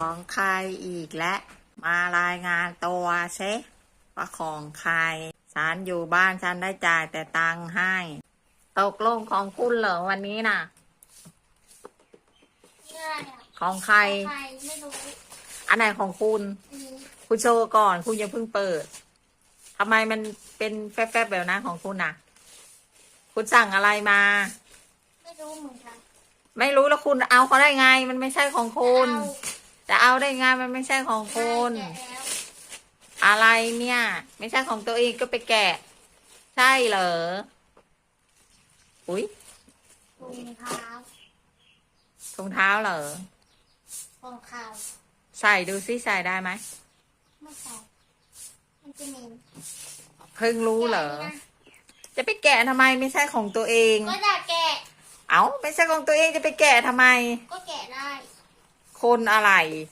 ของใครอีกและ มารายงานตัวเชว่าของใครฉันอยู่บ้านฉันได้จ่ายแต่ตังค์ให้ ตกลงของคุณเหรอวันนี้น่ะเชื่อเนี่ยของใคร ใครไม่รู้อันไหนของคุณ อืมคุณโชว์ก่อน คุณอย่าเพิ่งเปิดทำไมมันเป็นแฟบๆแบบนั้นของคุณน่ะ คุณสั่งอะไรมา ไม่รู้เหมือนกันไม่รู้แล้วคุณเอาเขาได้ไง มันไม่ใช่ของคุณ เอา จะเอาได้ไงมันไม่ใช่ของคุณแกะแล้วอะไรเนี่ย ไม่ใช่ของตัวเองก็ไปแกะ ใช่เหรอ อุ้ยถุงเท้าถุงเท้าเหรอของข่าวใส่ดูซิใส่ได้ไหมไม่ใส่มันจะเหม็นเพิ่งรู้เหรอแกะนี่นะจะไปแกะทำไมไม่ใช่ของตัวเอง ก็จะแกะ เอ้าไม่ใช่ของตัวเองจะไปแกะทำไม ก็แกะได้ คนอะไร